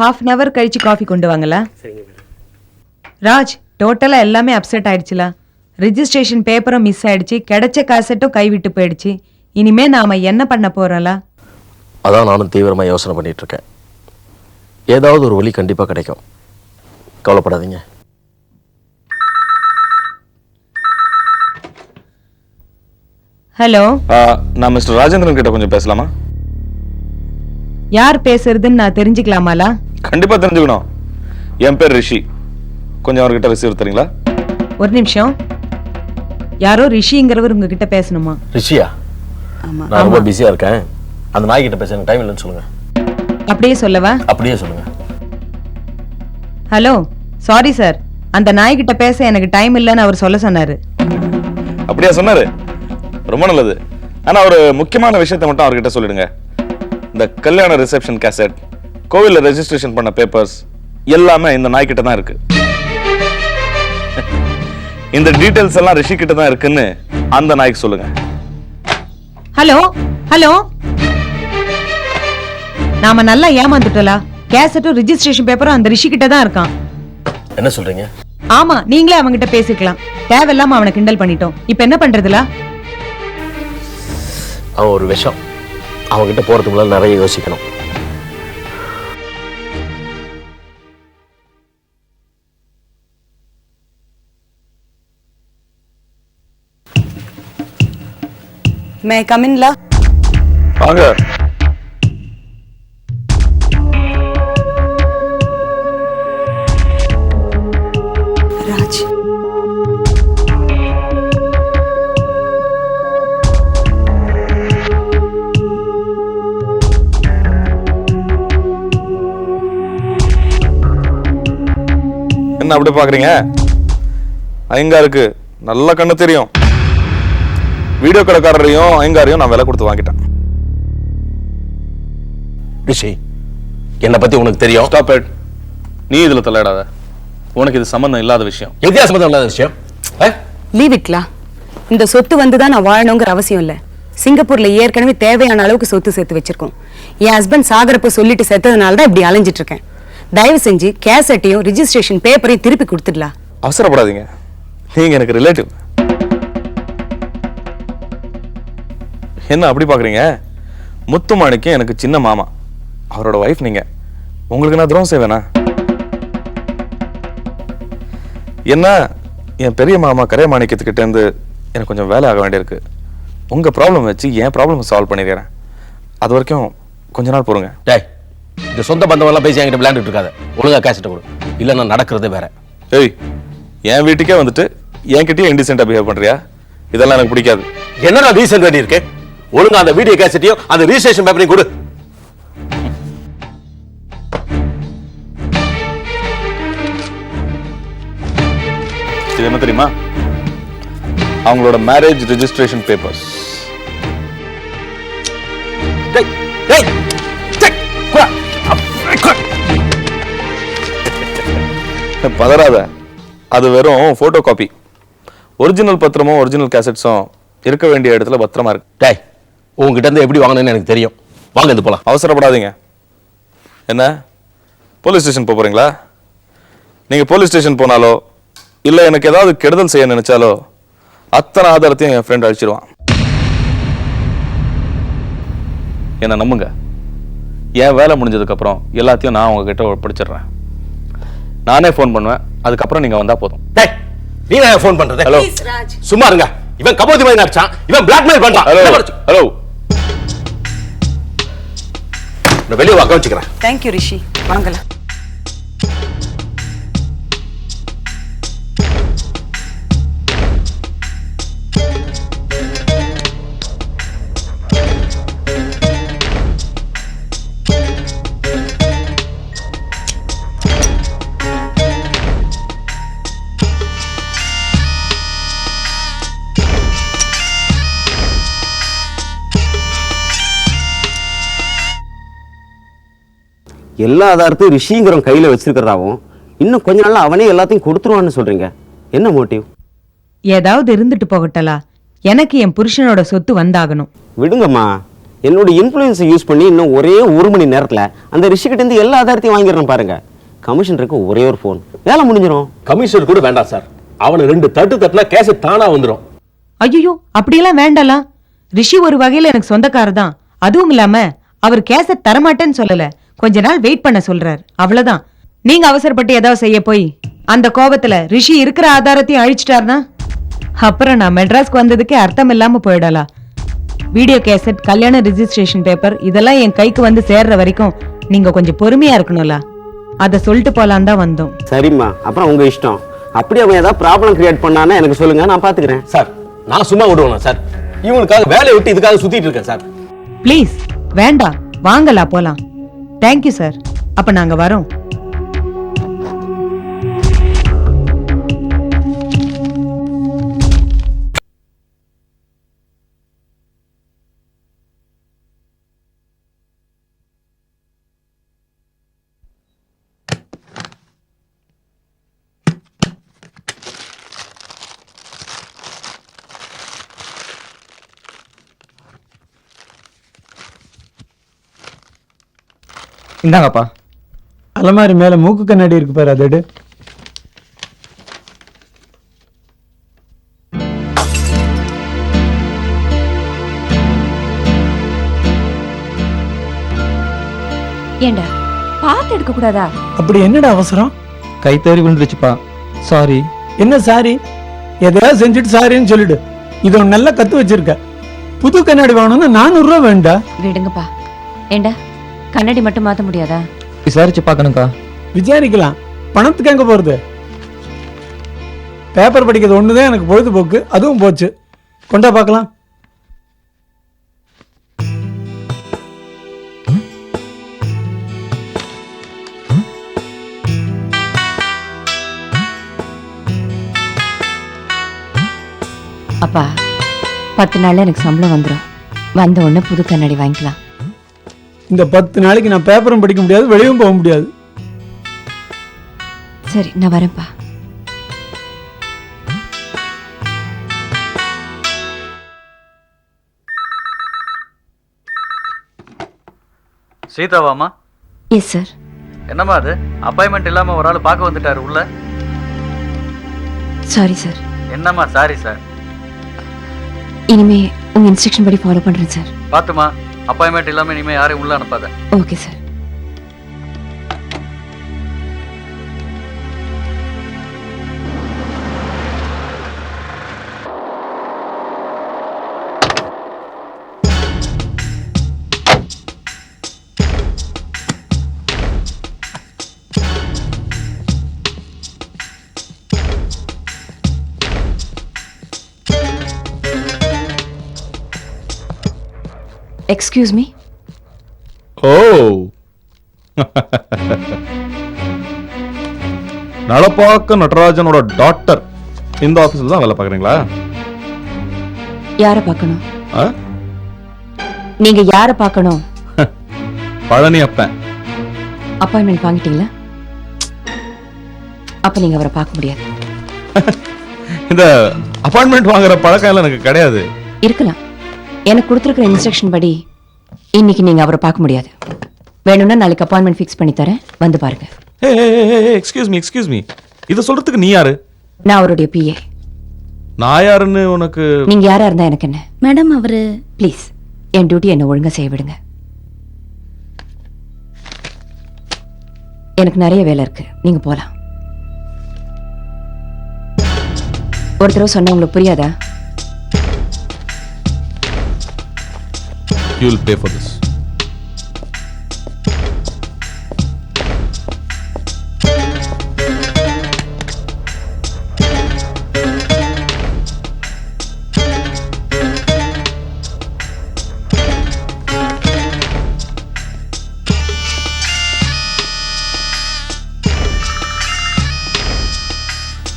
Half an hour கழிச்சு coffee கொண்டு வாங்களா ராஜ் டோட்டலாக எல்லாமே அப்செட் ஆயிடுச்சுல ரிஜிஸ்ட்ரேஷன் பேப்பரும் மிஸ் ஆயிடுச்சு கிடைச்ச காசட்டும் கைவிட்டு போயிடுச்சு இனிமே நாம என்ன பண்ண போறோம்ல அதான் நானும் தீவிரமாக யோசனை பண்ணிட்டு இருக்கேன் ஏதாவது ஒரு வழி கண்டிப்பாக கிடைக்கும் கவலைப்படாதீங்க ஹலோ நான் மிஸ்டர் ராஜேந்திரன் கிட்ட கொஞ்சம் பேசலாமா யார் பேசுறதுன்னு நான் தெரிஞ்சுக்கலாமாலா கண்டிப்பா தெரிஞ்சுக்கணும் என் பேர் ரிஷி கொஞ்சம் அவர்கிட்ட ரிசீவ் தரீங்களா ஒரு நிமிஷம் யாரோ ரிஷிங்கிறவர் உங்ககிட்ட பேசணுமா ரிஷியா நான் ரொம்ப பிஸியா இருக்கேன் அந்த நாய் கிட்ட பேச டைம் இல்லைன்னு சொல்லுங்க அப்படியே சொல்லவா அப்படியே சொல்லுங்க ஹலோ சாரி சார் அந்த நாய் கிட்ட பேச எனக்கு டைம் இல்லைன்னு அவர் சொல்ல சொன்னாரு அப்படியா சொன்னாரு ரொம்ப நல்லது ஆனா ஒரு முக்கியமான விஷயத்தை மட்டும் அவர்கிட்ட சொல்லிடுங்க இந்த கல்யாண ரிசப்ஷன் கேசட் கோவில்ல ரெஜிஸ்ட்ரேஷன் பண்ண பேப்பர்ஸ் எல்லாமே இந்த நாய்கிட்ட தான் இருக்கு இந்த டீடைல்ஸ் எல்லாம் ரிஷி கிட்ட தான் இருக்குன்னு அந்த நாய்க்கு சொல்லுங்க ஹலோ ஹலோ நாம நல்லா ஏமாந்துட்டலா கேசட்டும் ரிஜிஸ்ட்ரேஷன் பேப்பரும் அந்த ரிஷி கிட்ட தான் இருக்கான் என்ன சொல்றீங்க ஆமா நீங்களே கிட்ட பேசிக்கலாம் தேவையில்லாம அவனை கிண்டல் பண்ணிட்டோம் இப்ப என்ன பண்றதுல அவன் ஒரு விஷம் கிட்ட போறதுக்குள்ள நிறைய யோசிக்கணும் மே கமின்ல வாங்க ராஜ் என்ன அப்படி பாக்குறீங்க ஐங்காருக்கு நல்ல கண்ணு தெரியும் வீடியோ கடைக்காரரையும் அயங்காரையும் நான் விலை கொடுத்து வாங்கிட்டேன் ரிஷி என்னை பத்தி உனக்கு தெரியும் ஸ்டாப் இட் நீ இதுல தலையிடாத உனக்கு இது சம்பந்தம் இல்லாத விஷயம் எதியா சம்பந்தம் இல்லாத விஷயம் லீவ் இட்லா இந்த சொத்து வந்து தான் நான் வாழணுங்கிற அவசியம் இல்லை சிங்கப்பூர்ல ஏற்கனவே தேவையான அளவுக்கு சொத்து சேர்த்து வச்சிருக்கோம் என் ஹஸ்பண்ட் சாகரப்ப சொல்லிட்டு செத்ததுனால தான் இப்படி அலைஞ்சிட்டு இருக்கேன் தயவு செஞ்சு கேசட்டையும் ரிஜிஸ்ட்ரேஷன் பேப்பரையும் திருப்பி கொடுத்துடலாம் அவசரப்படாதீங்க நீங்க எனக்கு ரிலேட்டிவ் என்ன அப்படி பார்க்குறீங்க முத்துமாணிக்கம் எனக்கு சின்ன மாமா அவரோட ஒய்ஃப் நீங்கள் உங்களுக்கு நான் துரோகம் செய்வேனா என்ன என் பெரிய மாமா கரைய மாணிக்கத்துக்கிட்டேருந்து எனக்கு கொஞ்சம் வேலை ஆக வேண்டியிருக்கு உங்கள் ப்ராப்ளம் வச்சு என் ப்ராப்ளம் சால்வ் பண்ணிடுறேன் அது வரைக்கும் கொஞ்ச நாள் போருங்க டேய் இந்த சொந்த பந்தமெல்லாம் பேசி என்கிட்ட விளையாண்டுட்டு இருக்காத ஒழுங்காக கேசிட்ட கொடு இல்லைன்னா நடக்கிறது வேற ஏய் என் வீட்டுக்கே வந்துட்டு என்கிட்டயே இன்டிசென்ட்டாக பிஹேவ் பண்ணுறியா இதெல்லாம் எனக்கு பிடிக்காது என்னடா ரீசன் வேண்டி ஒழுங்கா அந்த வீடியோ கேசட்டையும் அந்த ரிஜிஸ்ட்ரேஷன் பேப்பரையும் கொடு இது என்ன தெரியுமா அவங்களோட மேரேஜ் ரிஜிஸ்ட்ரேஷன் பேப்பர்ஸ் பதறாத அது வெறும் போட்டோ காப்பி ஒரிஜினல் பத்திரமும் ஒரிஜினல் கேசட்ஸும் இருக்க வேண்டிய இடத்துல பத்திரமா இருக்கு டே உங்ககிட்ட இருந்து எப்படி வாங்கினேன்னு எனக்கு தெரியும் வாங்க இது போகலாம் அவசரப்படாதீங்க என்ன போலீஸ் ஸ்டேஷன் போகிறீங்களா நீங்கள் போலீஸ் ஸ்டேஷன் போனாலோ இல்லை எனக்கு ஏதாவது கெடுதல் செய்ய நினைச்சாலோ அத்தனை ஆதாரத்தையும் என் ஃப்ரெண்ட் அழிச்சிருவான் என்ன நம்புங்க என் வேலை முடிஞ்சதுக்கப்புறம் எல்லாத்தையும் நான் உங்ககிட்ட பிடிச்சிடுறேன் நானே ஃபோன் பண்ணுவேன் அதுக்கப்புறம் நீங்கள் வந்தால் போதும் நீ நான் ஃபோன் பண்ணுறது ஹலோ சும்மா இருங்க இவன் கபோதி மாதிரி நடிச்சான் இவன் பிளாக்மெயில் பண்ணுறான் ஹலோ ஹலோ வெளியே வாங்க வச்சுக்கிறேன் தேங்க்யூ ரிஷி வாங்கலாம் எல்லா ஆதாரத்தையும் ரிஷிங்கிறவன் கையில் வச்சிருக்கிறாவும் இன்னும் கொஞ்ச நாள் அவனே எல்லாத்தையும் கொடுத்துருவான்னு சொல்றீங்க என்ன மோட்டிவ் ஏதாவது இருந்துட்டு போகட்டலா எனக்கு என் புருஷனோட சொத்து வந்தாகணும் விடுங்கம்மா என்னோட இன்ஃப்ளூயன்ஸை யூஸ் பண்ணி இன்னும் ஒரே ஒரு மணி நேரத்தில் அந்த ரிஷிகிட்ட இருந்து எல்லா ஆதாரத்தையும் வாங்கிடுறோம் பாருங்க கமிஷன் இருக்கு ஒரே ஒரு ஃபோன் வேலை முடிஞ்சிடும் கமிஷன் கூட வேண்டாம் சார் அவனை ரெண்டு தட்டு தட்டுனா கேஷ் தானா வந்துடும் ஐயோ அப்படியெல்லாம் வேண்டாலாம் ரிஷி ஒரு வகையில் எனக்கு சொந்தக்காரர் தான் அதுவும் இல்லாம அவர் கேச தரமாட்டேன்னு சொல்லல கொஞ்ச நாள் வெயிட் பண்ண சொல்றாரு அவ்வளவுதான் நீங்க அவசரப்பட்டு ஏதாவது செய்ய போய் அந்த கோபத்துல ரிஷி இருக்கிற ஆதாரத்தையும் அழிச்சிட்டாருனா அப்புறம் நான் மெட்ராஸ்க்கு வந்ததுக்கே அர்த்தம் இல்லாம போயிடலாம் வீடியோ கேசட் கல்யாண ரிஜிஸ்ட்ரேஷன் பேப்பர் இதெல்லாம் என் கைக்கு வந்து சேர்ற வரைக்கும் நீங்க கொஞ்சம் பொறுமையா இருக்கணும்ல அதை சொல்லிட்டு போலாம் தான் வந்தோம் சரிம்மா அப்புறம் உங்க இஷ்டம் அப்படி அவன் ஏதாவது ப்ராப்ளம் கிரியேட் பண்ணானே எனக்கு சொல்லுங்க நான் பாத்துக்கிறேன் சார் நான் சும்மா விடுவேன் சார் இவனுக்காக வேலையை விட்டு இதுக்காக சுத்திட்டு இருக்கேன் சார் ப்ளீஸ் வேண்டாம் வாங்கலாம் போலாம் தேங்க்யூ சார் அப்போ நாங்கள் வரோம் இந்தாங்கப்பா அலமாரி மேல மூக்கு கண்ணாடி இருக்கு பாரு அதோடு ஏண்டா பார்த்து எடுக்க கூடாதா அப்படி என்னடா அவசரம் கை தேறி விழுந்துருச்சுப்பா சாரி என்ன சாரி எதையாவது செஞ்சுட்டு சாரின்னு சொல்லிடு இது ஒன்று நல்லா கத்து வச்சிருக்க புது கண்ணாடி வாங்கணும்னா நானூறு ரூபா வேண்டா விடுங்கப்பா ஏண்டா கண்ணாடி மட்டும் மாத்த முடியாதா விசாரிச்சு பார்க்கணும்க்கா விசாரிக்கலாம் பணத்துக்கு எங்க போறது பேப்பர் படிக்கிறது ஒண்ணுதான் எனக்கு பொழுதுபோக்கு அதுவும் போச்சு கொண்டா பார்க்கலாம் அப்பா பத்து நாள்ல எனக்கு சம்பளம் வந்துடும் வந்த உடனே புது கண்ணாடி வாங்கிக்கலாம் இந்த பத்து நாளைக்கு நான் பேப்பரும் படிக்க முடியாது வெளியும் போக முடியாது சரி நான் வரேன்ப்பா சீதாவாமா எஸ் சார் என்னம்மா அது அப்பாயின்மெண்ட் இல்லாம ஒரு ஆள் பார்க்க வந்துட்டாரு உள்ள சாரி சார் என்னம்மா சாரி சார் இனிமே உங்க இன்ஸ்ட்ரக்ஷன் படி ஃபாலோ பண்றேன் சார் பாத்துமா அப்பாயின்மெண்ட் இல்லாமல் இனிமே யாரையும் உள்ள அனுப்பாத okay sir excuse me oh நலப்பாக்க நடராஜனோட டாக்டர் இந்த ஆபீஸ்ல தான் வேலை பார்க்குறீங்களா யாரை பார்க்கணும் நீங்க யார பார்க்கணும் பழனி அப்பன் அப்பாயின்மெண்ட் வாங்கிட்டீங்களா அப்ப நீங்க அவரை பார்க்க முடியாது இந்த அப்பாயின்மெண்ட் வாங்குற பழக்கம் எல்லாம் எனக்கு கிடையாது இருக்கலாம் எனக்கு கொடுத்துருக்குற இன்ஸ்ட்ரக்ஷன் படி இன்னைக்கு நீங்க அவரை பார்க்க முடியாது வேணும்னா நாளைக்கு அப்பாயின்மெண்ட் ஃபிக்ஸ் பண்ணி தரேன் வந்து பாருங்க எக்ஸ்கியூஸ் மீ எக்ஸ்கியூஸ் மீ இதை சொல்றதுக்கு நீ யாரு நான் அவருடைய பிஏ நான் யாருன்னு உனக்கு நீங்க யாரா இருந்தா எனக்கு என்ன மேடம் அவரு ப்ளீஸ் என் டியூட்டி என்ன ஒழுங்கா செய்ய விடுங்க எனக்கு நிறைய வேலை இருக்கு நீங்க போலாம் ஒரு தடவை சொன்ன உங்களுக்கு புரியாதா You'll pay for this.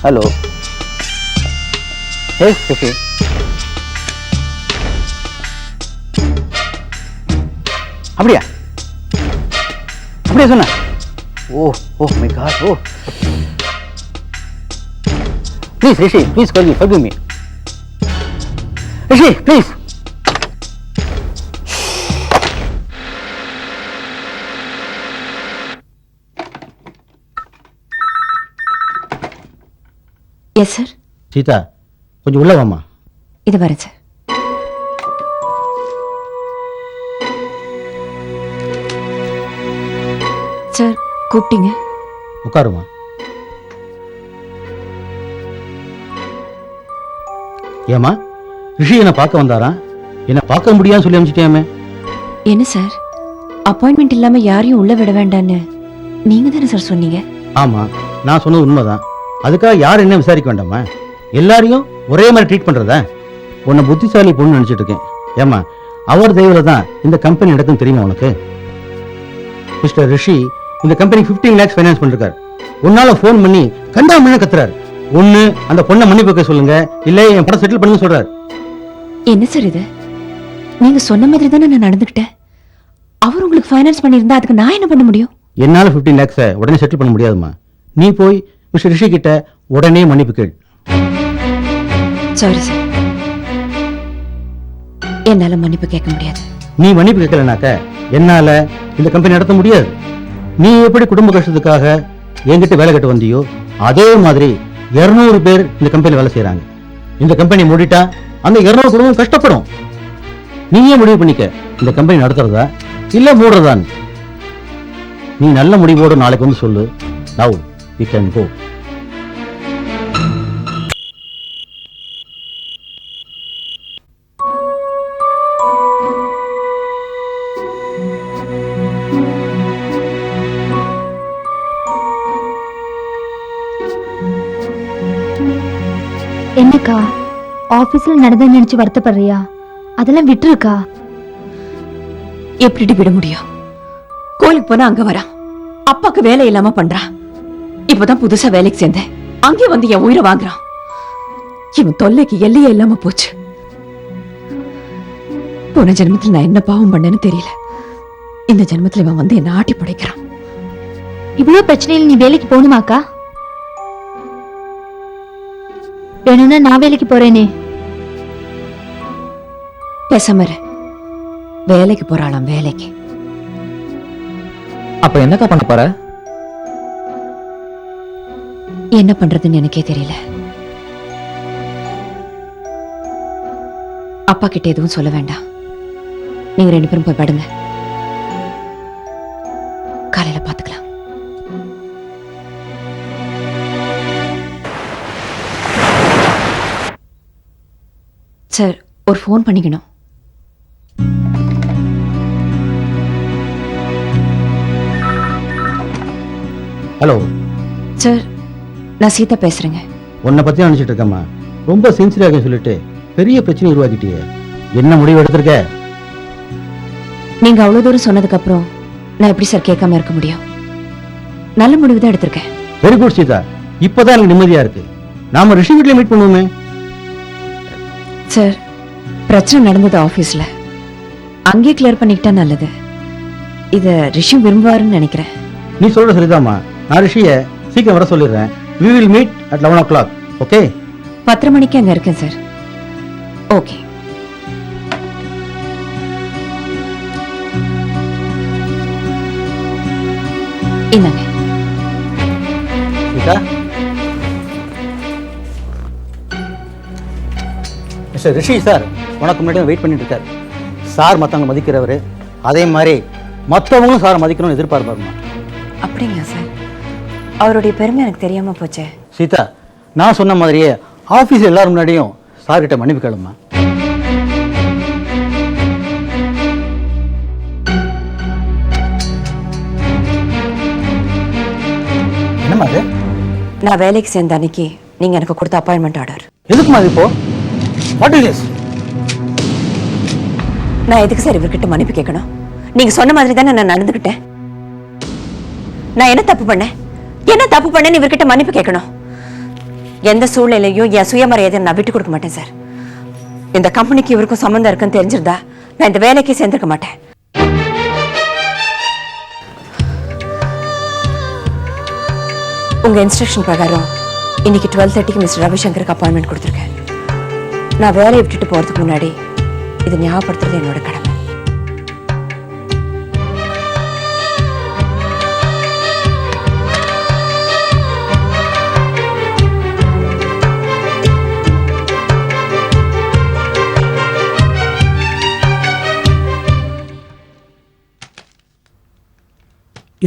Hello. Hey, Sophie. அப்படியா அப்படியா சொன்ன oh O my God oh please Rishi please forgive forgive Rishi please yes sir Seetha கொஞ்சம் உள்ள வாமா இது வரேன் சார் சிஸ்டர் கூப்பிட்டீங்க உட்காருமா ஏமா ரிஷி என்ன பார்க்க வந்தாரா என்ன பார்க்க முடியாது சொல்லி அனுப்பிச்சிட்டியாமே என்ன சார் அப்பாயின்மெண்ட் இல்லாம யாரையும் உள்ள விட வேண்டான்னு நீங்க தானே சார் சொன்னீங்க ஆமா நான் சொன்னது உண்மைதான் அதுக்காக யார் என்ன விசாரிக்க வேண்டாமா எல்லாரையும் ஒரே மாதிரி ட்ரீட் பண்றதா உன்னை புத்திசாலி பொண்ணு நினைச்சிட்டு இருக்கேன் ஏமா அவர் தெய்வில தான் இந்த கம்பெனி நடக்கும் தெரியுமா உனக்கு மிஸ்டர் ரிஷி இந்த கம்பெனி பிப்டீன் லேக்ஸ் ஃபைனான்ஸ் பண்ணிருக்காரு உன்னால போன் பண்ணி கண்டா மண்ண கத்துறாரு ஒண்ணு அந்த பொண்ணை மன்னிப்பு கேட்க சொல்லுங்க இல்ல என் படம் செட்டில் பண்ணுங்க சொல்றாரு என்ன சார் இது நீங்க சொன்ன மாதிரி தானே நான் நடந்துக்கிட்டேன் அவர் உங்களுக்கு ஃபைனான்ஸ் பண்ணிருந்தா அதுக்கு நான் என்ன பண்ண முடியும் என்னால பிப்டீன் லேக்ஸ் உடனே செட்டில் பண்ண முடியாதுமா நீ போய் மிஸ்டர் ரிஷி கிட்ட உடனே மன்னிப்பு கேள் சாரி சார் என்னால மன்னிப்பு கேட்க முடியாது நீ மன்னிப்பு கேட்கலனாக்க என்னால இந்த கம்பெனி நடத்த முடியாது நீ எப்படி குடும்ப கஷ்டத்துக்காக என்கிட்ட வேலை கட்ட வந்தியோ அதே மாதிரி இருநூறு பேர் இந்த கம்பெனி வேலை செய்யறாங்க இந்த கம்பெனி மூடிட்டா அந்த இருநூறு குடும்பம் கஷ்டப்படும் நீயே முடிவு பண்ணிக்க இந்த கம்பெனி நடத்துறதா இல்ல மூடுறதான் நீ நல்ல முடிவோடு நாளைக்கு வந்து சொல்லு நவ் யூ கேன் கோ அக்கா ஆஃபீஸில் நடந்த நினைச்சு வருத்தப்படுறியா அதெல்லாம் விட்டுருக்கா எப்படி விட முடியும் கோயிலுக்கு போனா அங்க வரா அப்பாக்கு வேலை இல்லாம பண்றா இப்பதான் புதுசா வேலைக்கு சேர்ந்தேன் அங்கே வந்து என் உயிரை வாங்குறான் இவன் தொல்லைக்கு எல்லையே இல்லாம போச்சு போன ஜென்மத்தில் நான் என்ன பாவம் பண்ணேன்னு தெரியல இந்த ஜென்மத்தில் இவன் வந்து என்ன ஆட்டி படைக்கிறான் இவ்வளவு பிரச்சனையில் நீ வேலைக்கு போகணுமாக்கா வேணும்னா நான் வேலைக்கு போறேனே பேசாமரு வேலைக்கு போறாளாம் வேலைக்கு அப்ப என்னக்கா பண்ண போற என்ன பண்றதுன்னு எனக்கே தெரியல அப்பா கிட்ட எதுவும் சொல்ல வேண்டாம் நீங்க ரெண்டு பேரும் போய் படுங்க காலையில பாத்துக்கலாம் சார் ஒரு ஃபோன் பண்ணிக்கணும் ஹலோ சார் நான் சீதா பேசுறேங்க உன்னை பத்தி நினைச்சிட்டு இருக்கம்மா ரொம்ப சின்சியராக சொல்லிட்டு பெரிய பிரச்சனை உருவாக்கிட்டியே என்ன முடிவு எடுத்திருக்க நீங்க அவ்வளவு தூரம் சொன்னதுக்கு அப்புறம் நான் எப்படி சார் கேட்காம இருக்க முடியும் நல்ல முடிவு தான் எடுத்திருக்கேன் வெரி குட் சீதா இப்பதான் எனக்கு நிம்மதியா இருக்கு நாம ரிஷி வீட்ல மீட் பண்ணுவோமே சார் பிரச்சனை நடந்தது ஆஃபீஸில் அங்கேயே கிளியர் பண்ணிக்கிட்டா நல்லது இதை ரிஷி விரும்புவாருன்னு நினைக்கிறேன் நீ சொல்ற சரிதாம்மா நான் ரிஷியை சீக்கிரம் வர சொல்லிடுறேன் we will meet at eleven o'clock okay பத்தரை மணிக்கு அங்கே இருக்கேன் சார் ஓகே இந்தாங்க மிஸ்டர் ரிஷி சார் உனக்கு முன்னாடி வெயிட் பண்ணிட்டு இருக்காரு சார் மற்றவங்க மதிக்கிறவர் அதே மாதிரி மற்றவங்களும் சார் மதிக்கணும்னு எதிர்பார்ப்பாருமா அப்படிங்களா சார் அவருடைய பெருமை எனக்கு தெரியாமல் போச்சே சீதா நான் சொன்ன மாதிரியே ஆஃபீஸ் எல்லாரும் முன்னாடியும் சார்கிட்ட மன்னிப்பு கேளுமா என்னம்மா அது நான் வேலைக்கு சேர்ந்த அன்னைக்கு நீங்கள் எனக்கு கொடுத்த அப்பாயின்மெண்ட் ஆர்டர் எதுக்குமா அது இப்போ நான் எதுக்கு சார் இவர்கிட்ட மன்னிப்பு கேட்கணும் நீங்க சொன்ன மாதிரி தானே நான் நடந்துகிட்டேன் நான் என்ன தப்பு பண்ணேன் என்ன தப்பு பண்ணேன்னு இவர்கிட்ட மன்னிப்பு கேட்கணும் எந்த சூழ்நிலையும் என் சுயமரியாதை நான் விட்டு கொடுக்க மாட்டேன் சார் இந்த கம்பெனிக்கு இவருக்கும் சம்மந்தம் இருக்குன்னு தெரிஞ்சிருந்தா நான் இந்த வேலைக்கே சேர்ந்திருக்க மாட்டேன் உங்க இன்ஸ்ட்ரக்ஷன் பிரகாரம் இன்னைக்கு டுவெல் தேர்ட்டிக்கு மிஸ்டர் ரவிசங்கருக்கு அப்பாயின்மெண்ட் கொடுத்துருக்கேன் நான் வேலையை விட்டுட்டு போறதுக்கு முன்னாடி இதை ஞாபகப்படுத்துறது என்னோட கடமை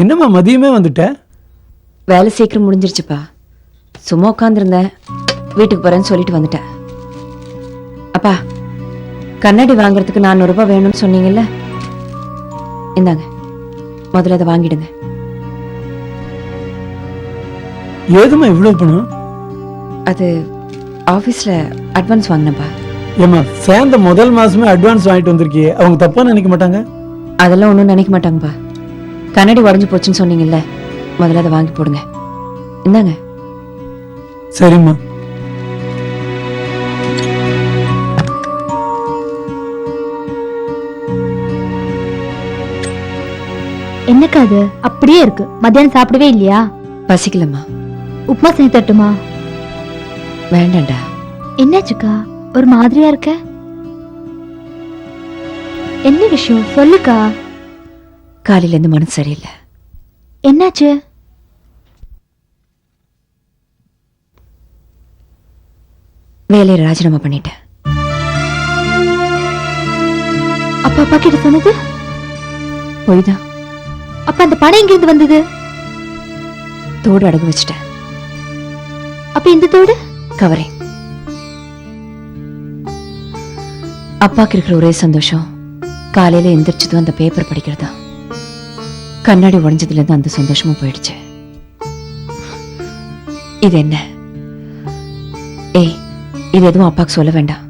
என்னம்மா மதியமே வந்துட்ட வேலை சீக்கிரம் முடிஞ்சிருச்சுப்பா சும்மா உட்காந்துருந்தேன் வீட்டுக்கு போறேன்னு சொல்லிட்டு வந்துட்டேன் அப்பா கண்ணாடி வாங்குறதுக்கு நானூறு ரூபாய் வேணும்னு சொன்னீங்கல்ல இந்தாங்க முதல்ல அதை வாங்கிடுங்க ஏதுமா இவ்வளவு பணம் அது ஆபீஸ்ல அட்வான்ஸ் வாங்கினப்பா ஏமா சேர்ந்த முதல் மாசமே அட்வான்ஸ் வாங்கிட்டு வந்திருக்கியே அவங்க தப்பா நினைக்க மாட்டாங்க அதெல்லாம் ஒன்றும் நினைக்க மாட்டாங்கப்பா கண்ணாடி உடஞ்சு போச்சுன்னு சொன்னீங்கல்ல முதல்ல அதை வாங்கி போடுங்க இந்தாங்க சரிம்மா என்னக்கா அது அப்படியே இருக்கு மத்தியானம் சாப்பிடவே இல்லையா பசிக்கலம்மா உப்புமா செஞ்சு தட்டுமா வேண்டாம்டா என்னாச்சுக்கா ஒரு மாதிரியா இருக்க என்ன விஷயம் சொல்லுக்கா காலையில இருந்து மனசு சரியில்லை என்னாச்சு வேலையை ராஜினாமா பண்ணிட்டேன் அப்பா அப்பா கிட்ட சொன்னது பொய்தான் அப்ப அந்த பணம் எங்க இருந்து வந்தது தோடு அடகு வச்சுட்டேன் அப்ப இந்த தோடு கவரேன் அப்பாக்கு இருக்கிற ஒரே சந்தோஷம் காலையில எந்திரிச்சதும் அந்த பேப்பர் படிக்கிறதா கண்ணாடி உடைஞ்சதுல இருந்து அந்த சந்தோஷமும் போயிடுச்சு இது என்ன ஏய் இது எதுவும் அப்பாக்கு சொல்ல வேண்டாம்